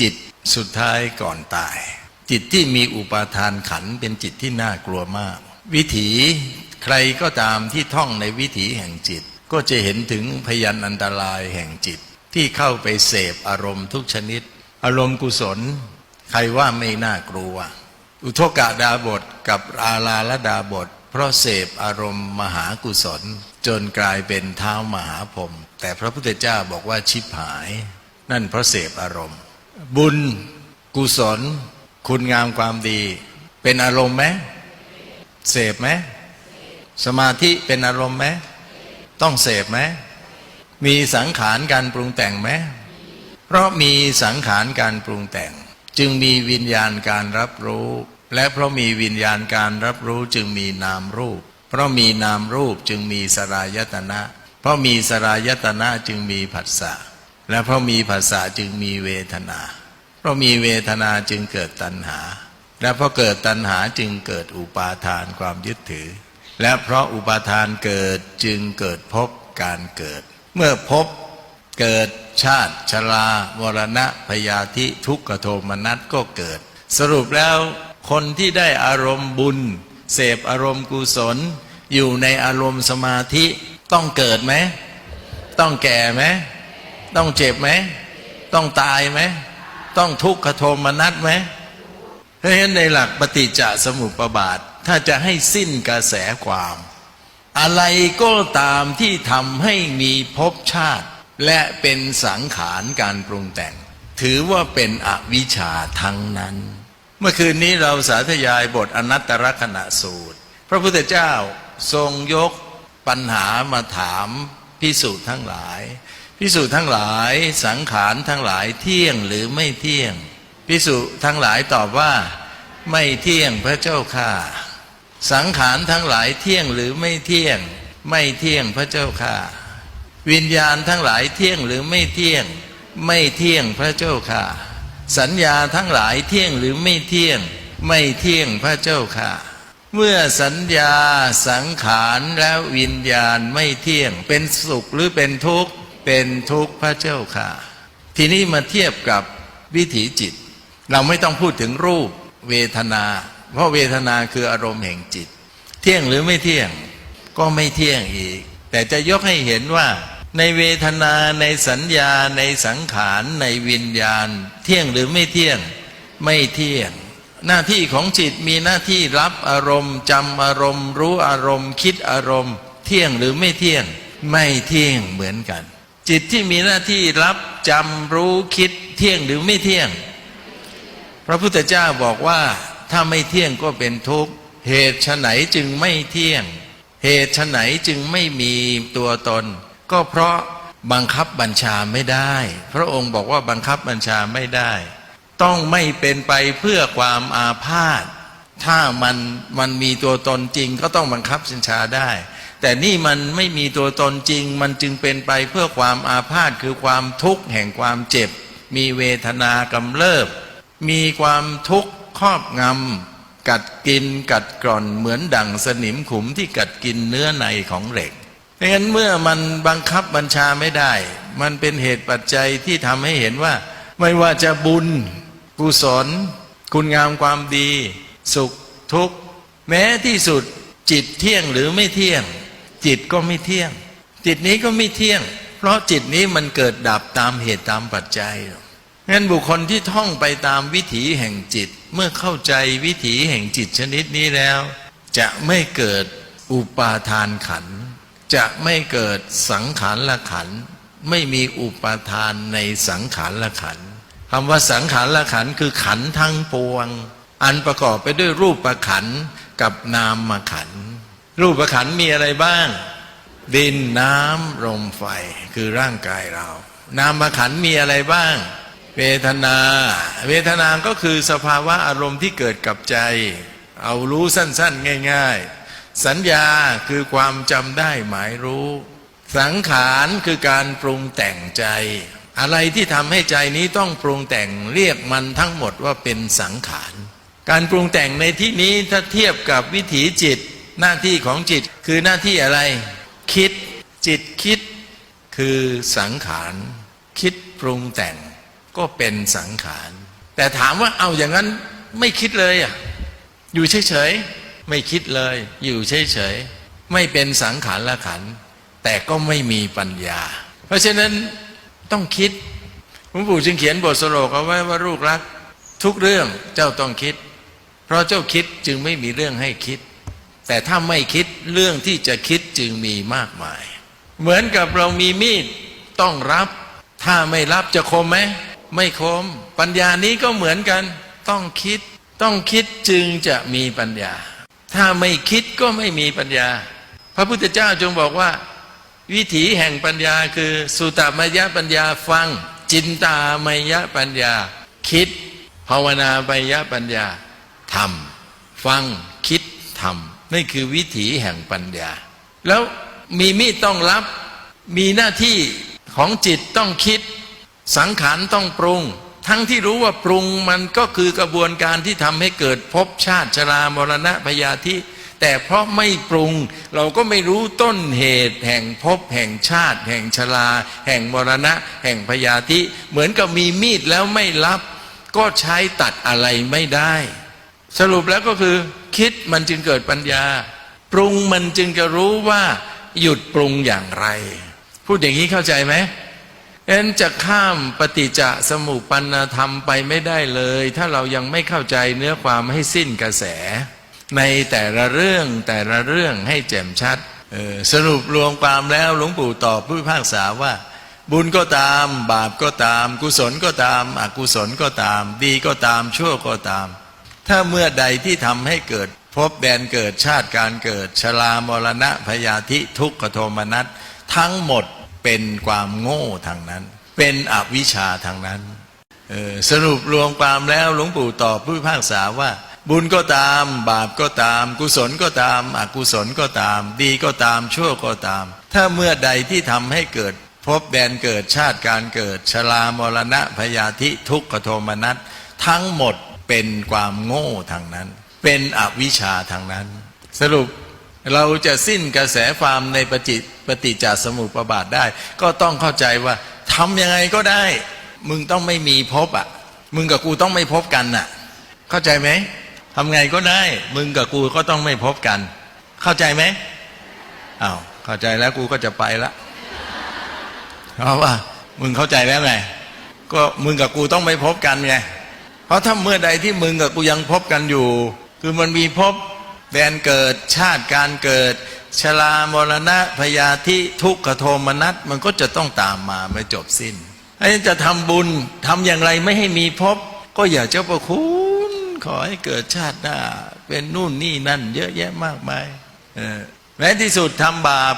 จิตสุดท้ายก่อนตาย จิตที่มีอุปาทานขันเป็นจิตที่น่ากลัวมาก วิถีใครก็ตามที่ท่องในวิถีแห่งจิต ก็จะเห็นถึงพยันอันตรายแห่งจิต ที่เข้าไปเสพอารมณ์ทุกชนิด อารมณ์กุศล ใครว่าไม่น่ากลัว อุทกะดาบทกับอาลาลดาบท เพราะเสพอารมณ์มหากุศล จนกลายเป็นเท้ามหาพรมแต่พระพุทธเจ้าบอกว่าชิบหาย นั่นเพราะเสพอารมณ์ บุญกุศล คุณงามความดี เป็นอารมณ์ไหมเสพไหมสมาธิเป็นอารมณ์ไหมต้องเสพไหมมีสังขารการปรุงแต่งไหมเพราะมีสังขารการปรุงแต่ง จึงมีวิญญาณการรับรู้ และเพราะมีวิญญาณการรับรู้จึงมีนามรูป เพราะมีนามรูปจึงมีสรายตนะ เพราะมีสรายตนะจึงมีผัสสะและเพราะมีภาษาจึงมีเวทนา เพราะมีเวทนาจึงเกิดตัณหา และเพราะเกิดตัณหาจึงเกิดอุปาทานความยึดถือ และเพราะอุปาทานเกิดจึงเกิดภพการเกิด เมื่อภพเกิดชาติชรามรณะพยาธิทุกขโทมนัสก็เกิด สรุปแล้วคนที่ได้อารมณ์บุญ เสพอารมณ์กุศล อยู่ในอารมณ์สมาธิต้องเกิดไหม ต้องแก่ไหม ต้องเจ็บไหม ต้องตายไหม ต้องทุกขโทมนัสไหมเพราะฉะนั้นในหลักปฏิจจสมุปบาท ถ้าจะให้สิ้นกระแสความ อะไรก็ตามที่ทำให้มีภพชาติ และเป็นสังขารการปรุงแต่ง ถือว่าเป็นอวิชชาทั้งนั้น เมื่อคืนนี้เราสาธยายบทอนัตตลกณะสูตร พระพุทธเจ้าทรงยกปัญหามาถามพิสูจน์ทั้งหลาย พิสูจน์ทั้งหลายสังขารทั้งหลายเที่ยงหรือไม่เที่ยง พิสูจน์ทั้งหลายตอบว่า ไม่เที่ยงพระเจ้าค่ะ สังขารทั้งหลายเที่ยงหรือไม่เที่ยง ไม่เที่ยงพระเจ้าค่ะ วิญญาณทั้งหลายเที่ยงหรือไม่เที่ยง ไม่เที่ยงพระเจ้าค่ะ สัญญาทั้งหลายเที่ยงหรือไม่เที่ยง ไม่เที่ยงพระเจ้าค่ะ เมื่อสัญญาสังขารและวิญญาณไม่เที่ยง เป็นสุขหรือเป็นทุกข์ เป็นทุกข์พระเจ้าค่ะ ทีนี้มาเทียบกับวิถีจิต เราไม่ต้องพูดถึงรูปเวทนา เพราะเวทนาคืออารมณ์แห่งจิต เที่ยงหรือไม่เที่ยงก็ไม่เที่ยงอีก แต่จะยกให้เห็นว่า ในเวทนาในสัญญาในสังขารในวิญญาณ เที่ยงหรือไม่เที่ยงไม่เที่ยง หน้าที่ของจิตมีหน้าที่รับอารมณ์จำอารมณ์ รู้อารมณ์ คิดอารมณ์ เที่ยงหรือไม่เที่ยง ไม่เที่ยงเหมือนกัน จิตที่มีหน้าที่รับจำรู้คิดเที่ยงหรือไม่เที่ยง พระพุทธเจ้าบอกว่าถ้าไม่เที่ยงก็เป็นทุกข์ เหตุไฉนจึงไม่เที่ยง เหตุไฉนจึงไม่มีตัวตน ก็เพราะบังคับบัญชาไม่ได้ พระองค์บอกว่าบังคับบัญชาไม่ได้ ต้องไม่เป็นไปเพื่อความอาพาธถ้ามันมันมีตัวตนจริงก็ต้องบังคับบัญชาได้ แต่นี่มันไม่มีตัวตนจริง มันจึงเป็นไปเพื่อความอาพาธคือความทุกข์แห่งความเจ็บ มีเวทนากำเริบ มีความทุกข์ครอบงำกัดกินกัดกร่อนเหมือนดั่งสนิมขุมที่กัดกินเนื้อในของเหล็กเพราะฉะนั้นเมื่อมันบังคับบัญชาไม่ได้ มันเป็นเหตุปัจจัยที่ทำให้เห็นว่า ไม่ว่าจะบุญ กุศล คุณงามความดี สุขทุกข์ แม้ที่สุดจิตเที่ยงหรือไม่เที่ยง จิตก็ไม่เที่ยง จิตนี้ก็ไม่เที่ยง เพราะจิตนี้มันเกิดดับตามเหตุตามปัจจัยงั้นบุคคลที่ท่องไปตามวิถีแห่งจิต เมื่อเข้าใจวิถีแห่งจิตชนิดนี้แล้ว จะไม่เกิดอุปาทานขัน จะไม่เกิดสังขารละขัน ไม่มีอุปาทานในสังขารละขันคำว่าสังขารละขันคือขันทั้งปวง อันประกอบไปด้วยรูปประขันกับนามขันธ์ รูปประขันมีอะไรบ้าง ดินน้ำลมไฟคือร่างกายเรา นามขันมีอะไรบ้าง เวทนา เวทนาก็คือสภาวะอารมณ์ที่เกิดกับใจ เอารู้สั้น ๆ ง่าย ๆ สัญญาคือความจำได้หมายรู้ สังขารคือการปรุงแต่งใจ อะไรที่ทำให้ใจนี้ต้องปรุงแต่งเรียกมันทั้งหมดว่าเป็นสังขารการปรุงแต่งในที่นี้ถ้าเทียบกับวิถีจิต หน้าที่ของจิตคือหน้าที่อะไร คิดจิตคิดคือสังขาร คิดปรุงแต่งก็เป็นสังขาร แต่ถามว่าเอาอย่างนั้นไม่คิดเลยอะอยู่เฉยๆไม่คิดเลย อยู่เฉยๆไม่เป็นสังขารละขัน แต่ก็ไม่มีปัญญา เพราะฉะนั้นต้องคิดหลวงปู่จึงเขียนบทสโลกเอาไว้ว่าลูกรัก ทุกเรื่องเจ้าต้องคิด เพราะเจ้าคิดจึงไม่มีเรื่องให้คิด แต่ถ้าไม่คิดเรื่องที่จะคิดจึงมีมากมาย เหมือนกับเรามีมีดต้องรับ ถ้าไม่รับจะคมไหมไม่คม ปัญญานี้ก็เหมือนกัน ต้องคิด ต้องคิดจึงจะมีปัญญา ถ้าไม่คิดก็ไม่มีปัญญา พระพุทธเจ้าจงบอกว่า วิถีแห่งปัญญาคือ สุตมยปัญญาฟัง จินตามยปัญญา คิด ภาวนามยปัญญาทำฟังคิดทำ นี่คือวิถีแห่งปัญญา แล้วมีมีดต้องรับ มีหน้าที่ของจิตต้องคิด สังขารต้องปรุง ทั้งที่รู้ว่าปรุงมันก็คือกระบวนการที่ทำให้เกิดภพชาติชรามรณะพยาธิแต่เพราะไม่ปรุงเราก็ไม่รู้ต้นเหตุแห่งภพแห่งชาติ แห่งชรา แห่งมรณะ แห่งพยาธิ เหมือนกับมีมีดแล้วไม่รับ ก็ใช้ตัดอะไรไม่ได้ สรุปแล้วก็คือ คิดมันจึงเกิดปัญญา ปรุงมันจึงจะรู้ว่า หยุดปรุงอย่างไร พูดอย่างนี้เข้าใจไหมเอ็นจะข้ามปฏิจจสมุปปนธรรมไปไม่ได้เลย ถ้าเรายังไม่เข้าใจเนื้อความให้สิ้นกระแส ในแต่ละเรื่องแต่ละเรื่องให้แจ่มชัดออสรุปรวมความแล้วหลวงปู่ตอบผู้พิพากษาว่า บุญก็ตาม บาปก็ตาม กุศลก็ตาม อกุศลก็ตาม ดีก็ตามชั่วก็ตาม ถ้าเมื่อใดที่ทำให้เกิดพบแดนเกิดชาติการเกิดชรามรณะพยาธิทุกขโทมนัสทั้งหมดเป็นความโง่ทางนั้น เป็นอวิชชาทางนั้นออสรุปรวมความแล้วหลวงปู่ตอบผู้พิพากษาว่า บุญก็ตาม บาปก็ตาม กุศลก็ตาม อกุศลก็ตาม ดีก็ตามชั่วก็ตาม ถ้าเมื่อใดที่ทำให้เกิดพบแดนเกิดชาติการเกิดชรามรณะพยาธิทุกขโทมนัสทั้งหมด เป็นความโง่ทางนั้น เป็นอวิชชาทางนั้น สรุปเราจะสิ้นกระแสความในปฏิปฏิจจสมุปบาทได้ ก็ต้องเข้าใจว่าทำยังไงก็ได้ มึงต้องไม่มีพบอะ มึงกับกูต้องไม่พบกันน่ะ เข้าใจไหมทำไงก็ได้ มึงกับกูก็ต้องไม่พบกัน เข้าใจไหมอ้าวเข้าใจแล้วกูก็จะไปละเพราะว่า มึงเข้าใจแล้วไงก็มึงกับกูต้องไม่พบกันไง ราะถ้าเมื่อใดที่มึงกับกูยังพบกันอยู่ คือมันมีพบแดนเกิดชาติการเกิด ชรามรณะพยาธิทุกขโทมนัสมันก็จะต้องตามมาไม่จบสิ้นไอ้จะทำบุญทำอย่างไรไม่ให้มีพบ ก็อย่าเจ้าประคุณขอให้เกิดชาติหน้า เป็นนู่นนี่นั่น เยอะแยะมากมายแม้ที่สุดทำบาป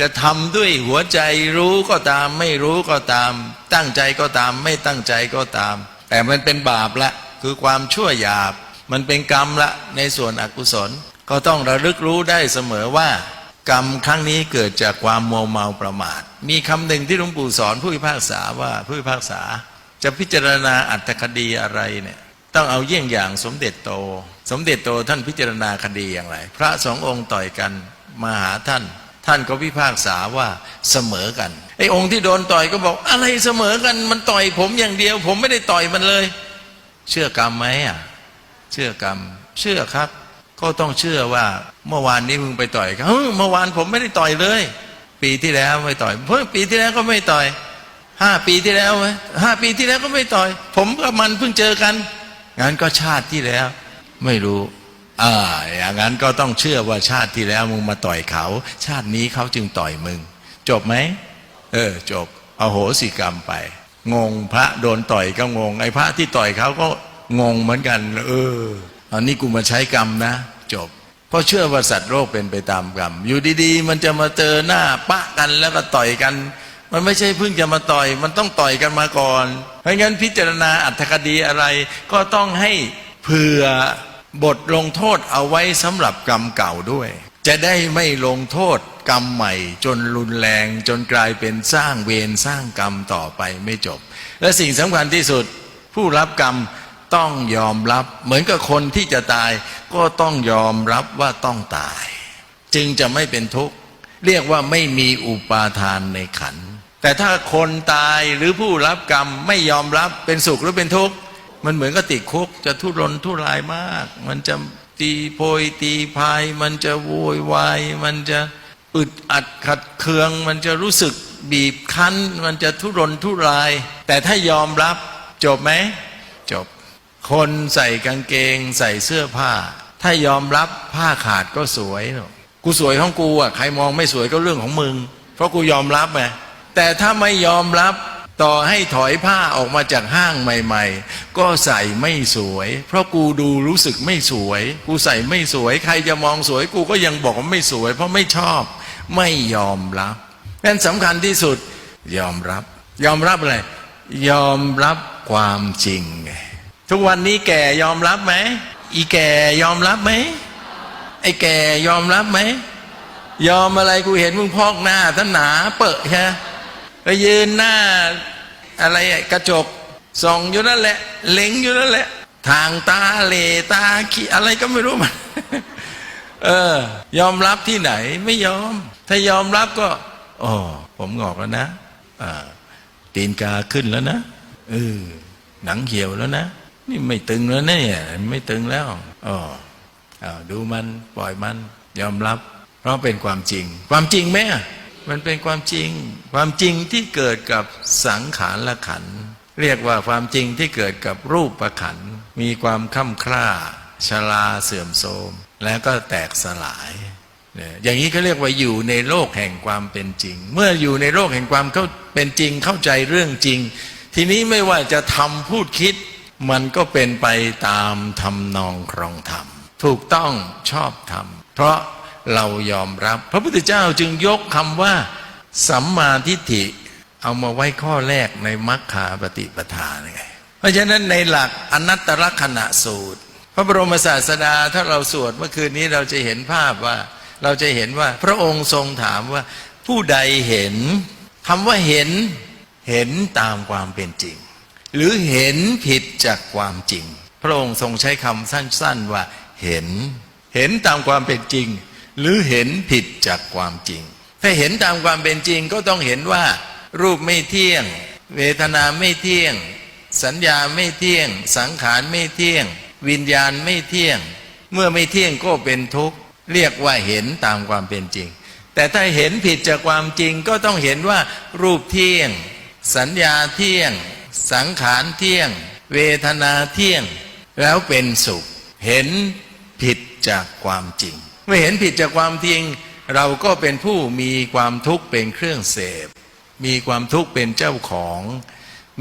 จะทำด้วยหัวใจรู้ก็ตาม ไม่รู้ก็ตาม ตั้งใจก็ตาม ไม่ตั้งใจก็ตาม แต่มันเป็นบาปละคือความชั่วหยาบ มันเป็นกรรมละในส่วนอกุศล ก็ต้องระลึกรู้ได้เสมอว่า กรรมครั้งนี้เกิดจากความมัวเมาประมาท มีคำหนึ่งที่หลวงปู่สอนผู้พิพากษาว่าผู้พิพากษา จะพิจารณาอัตถคดีอะไรเนี่ยต้องเอาเยี่ยงอย่างสมเด็จโต สมเด็จโตท่านพิจารณาคดีอย่างไร พระสององค์ต่อยกันมาหาท่าน ท่านก็พิพากษาว่าเสมอกันไอ้องค์ที่โดนต่อยก็บอกอะไรเสมอกันมันต่อยผมอย่างเดียว ผมไม่ได้ต่อยมันเลย เชื่อกรรมไหมอะเชื่อกรรม เชื่อครับ ก็ต้องเชื่อว่าเมื่อวานนี้มึงไปต่อยเขาเฮ้ยเมื่อวานผมไม่ได้ต่อยเลย ปีที่แล้วไม่ต่อยเพิ่งปีที่แล้วก็ไม่ต่อยห้าปีที่แล้วไหมห้าปีที่แล้วก็ไม่ต่อย ผมกับมันเพิ่งเจอกันงั้นก็ชาติที่แล้ว ไม่รู้ อ่าอย่างนั้นก็ต้องเชื่อว่าชาติที่แล้วมึงมาต่อยเขา ชาตินี้เขาจึงต่อยมึง จบไหมเออจบเอาโหสิกรรมไป งงพระโดนต่อยก็งง ไอ้พระที่ต่อยเขาก็งงเหมือนกัน เอออันนี้กูมาใช้กรรมนะ จบเพราะเชื่อว่าสัตว์โลกเป็นไปตามกรรม อยู่ดีๆ มันจะมาเจอหน้าปะกันแล้วก็ต่อยกัน มันไม่ใช่เพิ่งจะมาต่อย มันต้องต่อยกันมาก่อน เพราะงั้นพิจารณาอัตถคดีอะไรก็ต้องให้เผื่อ บทลงโทษเอาไว้สำหรับกรรมเก่าด้วย จะได้ไม่ลงโทษกรรมใหม่ จนรุนแรงจนกลายเป็นสร้างเวรสร้างกรรมต่อไปไม่จบ และสิ่งสำคัญที่สุดผู้รับกรรมต้องยอมรับ เหมือนกับคนที่จะตายก็ต้องยอมรับว่าต้องตาย จึงจะไม่เป็นทุกข์เรียกว่าไม่มีอุปาทานในขัน แต่ถ้าคนตายหรือผู้รับกรรมไม่ยอมรับเป็นสุขหรือเป็นทุกข์ มันเหมือนกับติดคุก จะทุรนทุรายมาก มันจะตีโพยตีพาย มันจะโวยวายมันจะอึดอัดขัดเคือง มันจะรู้สึกบีบคั้น มันจะทุรนทุราย แต่ถ้ายอมรับจบไหมจบ คนใส่กางเกง ใส่เสื้อผ้า ถ้ายอมรับผ้าขาดก็สวยเนอะกูสวยของกูอะใครมองไม่สวยก็เรื่องของมึง เพราะกูยอมรับไงแต่ถ้าไม่ยอมรับ ต่อให้ถอยผ้าออกมาจากห้างใหม่ ๆ ก็ใส่ไม่สวย เพราะกูดูรู้สึกไม่สวย กูใส่ไม่สวย ใครจะมองสวย กูก็ยังบอกว่าไม่สวย เพราะไม่ชอบ ไม่ยอมรับนั่นสำคัญที่สุด ยอมรับ ยอมรับอะไร ยอมรับความจริงไงทุกวันนี้แก่ยอมรับไหม อีแก่ยอมรับไหม ไอ้แก่ยอมรับไหม ยอมอะไรกูเห็นมึงพอกหน้าท่านหนาเปอะใช่ ไหมไปยืนหน้า อะไรกระจกส่องอยู่นั่นแหละ เล็งอยู่นั่นแหละ ทางตาเลตาขี้อะไรก็ไม่รู้มันเออ ยอมรับที่ไหนไม่ยอม ถ้ายอมรับก็อ๋อผมงอกแล้วนะอ่าตีนกาขึ้นแล้วนะเออหนังเหี่ยวแล้วนะ นี่ไม่ตึงแล้วนะเนี่ยไม่ตึงแล้วอ๋อดูมันปล่อยมัน ยอมรับ เพราะเป็นความจริง ความจริงไหมอะ มันเป็นความจริง ความจริงที่เกิดกับสังขารละขัน เรียกว่าความจริงที่เกิดกับรูปประขัน มีความค่ำคร่าชราเสื่อมโทรมแล้วก็แตกสลายเนี่ยอย่างนี้เขาเรียกว่าอยู่ในโลกแห่งความเป็นจริง เมื่ออยู่ในโลกแห่งความเขาเป็นจริงเข้าใจเรื่องจริง ทีนี้ไม่ว่าจะทำพูดคิด มันก็เป็นไปตามทำนองครองธรรม ถูกต้องชอบธรรม เพราะ เรายอมรับ พระพุทธเจ้าจึงยกคำว่า สัมมาทิฏฐิเอามาไว้ข้อแรกในมัคคาปฏิปทาไงเพราะฉะนั้นในหลักอนัตตลกษณะสูตร พระบรมศาสดาถ้าเราสวดเมื่อคืนนี้เราจะเห็นภาพว่า เราจะเห็นว่าพระองค์ทรงถามว่า ผู้ใดเห็นคำว่าเห็นเห็นตามความเป็นจริง หรือเห็นผิดจากความจริง พระองค์ทรงใช้คำสั้น ๆว่าเห็น เห็นตามความเป็นจริง หรือเห็นผิดจากความจริง ถ้าเห็นตามความเป็นจริงก็ต้องเห็นว่า รูปไม่เที่ยง เวทนาไม่เที่ยง สัญญาไม่เที่ยง สังขารไม่เที่ยง วิญญาณไม่เที่ยง เมื่อไม่เที่ยงก็เป็นทุกข์เรียกว่าเห็นตามความเป็นจริง แต่ถ้าเห็นผิดจากความจริงก็ต้องเห็นว่า รูปเที่ยง สัญญาเที่ยง สังขารเที่ยง เวทนาเที่ยง แล้วเป็นสุข เห็นผิดจากความจริง เมื่อเห็นผิดจากความจริง เราก็เป็นผู้มีความทุกข์เป็นเครื่องเสพ มีความทุกข์เป็นเจ้าของ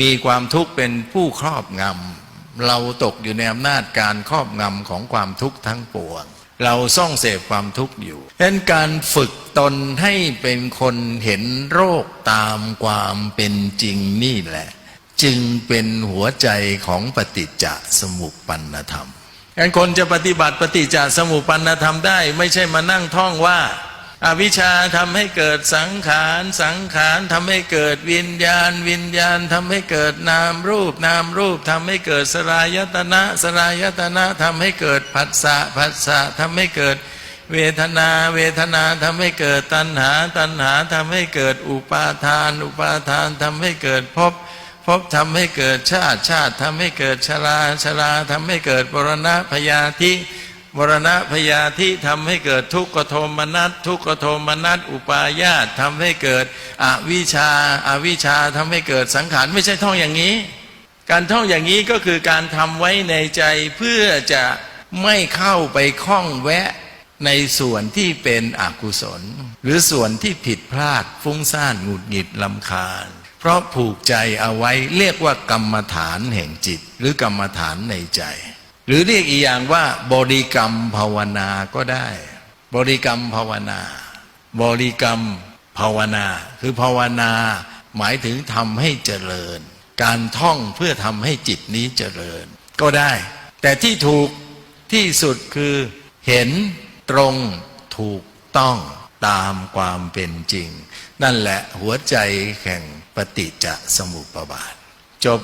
มีความทุกข์เป็นผู้ครอบงำเราตกอยู่ในอำนาจการครอบงำของความทุกข์ทั้งปวง เราซ่องเสพความทุกข์อยู่ดังนั้นการฝึกตนให้เป็นคนเห็นโรคตามความเป็นจริงนี่แหละ จึงเป็นหัวใจของปฏิจจสมุปปนธรรม งั้นคนจะปฏิบัติปฏิจจสมุปปนธรรมได้ ไม่ใช่มานั่งท่องว่าอวิชชาทำให้เกิดสังขารสังขารทำให้เกิดวิญญาณ วิญญาณทำให้เกิดนามรูป นามรูปทำให้เกิดสลายตนะสลายตนะทำให้เกิดผัสสะผัสสะทำให้เกิดเวทนาเวทนาทำให้เกิดตัณหา ตัณหาทำให้เกิดอุปาทาน อุปาทานทำให้เกิดภพ ภพทำให้เกิดชาติชาติทำให้เกิดชราชราทำให้เกิดบรณะพยาธิมรณะพยาธิทำให้เกิดทุกขโทมนัสทุกขโทมนัสอุปาญาตทำให้เกิดอวิชาอาวิชาทำให้เกิดสังขารไม่ใช่ท่องอย่างนี้ การท่องอย่างนี้ก็คือการทำไว้ในใจเพื่อจะไม่เข้าไปคล้องแวะในส่วนที่เป็นอกุศล หรือส่วนที่ผิดพลาดฟุ้งซ่านหงุดหงิดลำคาญ เพราะผูกใจเอาไว้เรียกว่ากรรมฐานแห่งจิต หรือกรรมฐานในใจ หรือเรียกอีกอย่างว่า บริกรรมภาวนาก็ได้ บริกรรมภาวนา บริกรรมภาวนา คือภาวนา หมายถึงทำให้เจริญ การท่องเพื่อทำให้จิตนี้เจริญ ก็ได้ แต่ที่ถูกที่สุดคือเห็นตรงถูกต้องตามความเป็นจริง นั่นแหละหัวใจแห่ง ปฏิจจสมุปบาท จบ